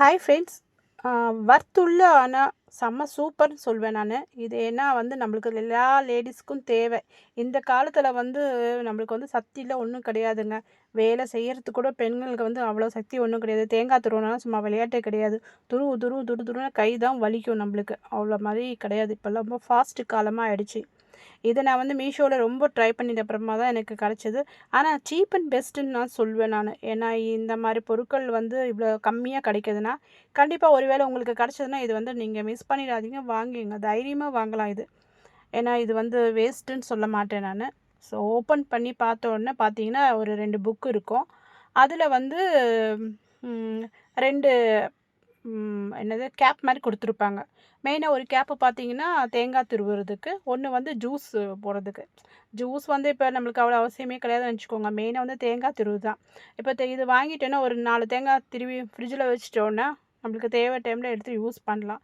Hi friends வர்த்துள்ள ஆனால் செம்ம சூப்பர்னு சொல்வேன் நான். இது ஏன்னா வந்து நம்மளுக்கு எல்லா லேடிஸ்க்கும் தேவை. இந்த காலத்தில் வந்து நம்மளுக்கு வந்து சக்தியில் ஒன்றும் கிடையாதுங்க. வேலை செய்கிறதுக்கு கூட பெண்களுக்கு வந்து அவ்வளோ சக்தி ஒன்றும் கிடையாது. தேங்காய் துருவனாலும் சும்மா விளையாட்டே கிடையாது. துருவு துருவு துரு துருன்னு கை தான் வலிக்கும் நம்மளுக்கு. அவ்வளோ மாதிரி கிடையாது. இப்போல்லாம் ரொம்ப ஃபாஸ்ட்டு காலமாக ஆயிடுச்சு. இதை நான் வந்து மீஷோவில் ரொம்ப ட்ரை பண்ணிட்ட அப்புறமா தான் எனக்கு கிடச்சிது. ஆனால் சீப் அண்ட் பெஸ்ட்டுன்னு நான் சொல்வேன் நான். ஏன்னா இந்த மாதிரி பொருட்கள் வந்து இவ்வளோ கம்மியாக கிடைக்கிதுன்னா கண்டிப்பாக ஒருவேளை உங்களுக்கு கிடச்சதுன்னா இது வந்து நீங்கள் மிஸ் பண்ணிடாதீங்க. வாங்கிங்க. தைரியமாக வாங்கலாம் இது. ஏன்னா இது வந்து வேஸ்ட்டுன்னு சொல்ல மாட்டேன் நான். ஸோ ஓப்பன் பண்ணி பார்த்த உடனே பார்த்தீங்கன்னா ஒரு ரெண்டு புக்கு இருக்கும். அதில் வந்து ரெண்டு என்னது கேப் மாதிரி கொடுத்துருப்பாங்க. மெயினாக ஒரு கேப்பு பார்த்தீங்கன்னா தேங்காய் துருவுறதுக்கு ஒன்று வந்து ஜூஸ் போடுறதுக்கு. ஜூஸ் வந்து இப்போ நம்மளுக்கு அவ்வளோ அவசியமே கிடையாதுன்னு வச்சுக்கோங்க மெயினாக வந்து தேங்காய் துருவு தான் இப்போ இது வாங்கிட்டோன்னா ஒரு நாலு தேங்காய் திருவி ஃப்ரிட்ஜில் வச்சிட்டோன்னா நம்மளுக்கு தேவை டைமில் எடுத்து யூஸ் பண்ணலாம்.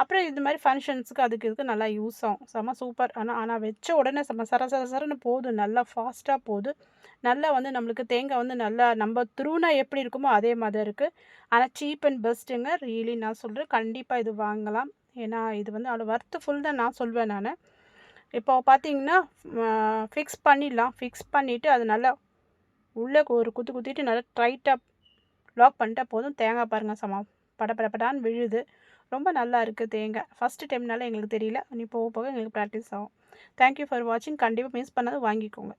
அப்புறம் இது மாதிரி ஃபங்க்ஷன்ஸுக்கு அதுக்கு இதுக்கு நல்லா யூஸ் ஆகும். செம்ம சூப்பர் ஆனால் ஆனால் வச்ச உடனே செம்ம சர சர போதும் நல்லா ஃபாஸ்ட்டாக போகுது. நல்லா வந்து நம்மளுக்கு தேங்காய் வந்து நல்லா நம்ம துருவினா எப்படி இருக்குமோ அதே மாதிரி இருக்குது ஆனால் சீப் அண்ட் பெஸ்ட்டுங்க ரியலி நான் சொல்கிறேன் கண்டிப்பாக இது வாங்கலாம். ஏன்னா இது வந்து அவ்வளோ ஒர்த்து ஃபுல் தான் நான் சொல்வேன் நான். இப்போ பார்த்தீங்கன்னா ஃபிக்ஸ் பண்ணிடலாம். ஃபிக்ஸ் பண்ணிவிட்டு அது நல்லா உள்ளே ஒரு குத்து குத்திட்டு நல்லா டைட்டாக லாக் பண்ணிட்டா போதும். தேங்காய் பாருங்கள் சமம் படப்படப்படான்னு விழுது. ரொம்ப நல்லா இருக்குது தேங்காய் ஃபஸ்ட்டு டைம்னால எங்களுக்கு தெரியல. நீ போக போக எங்களுக்கு ப்ராக்டிஸ் ஆகும். தேங்க்யூ ஃபார் வாட்சிங் கண்டிப்பாக மிஸ் பண்ணாது வாங்கிக்கோங்க.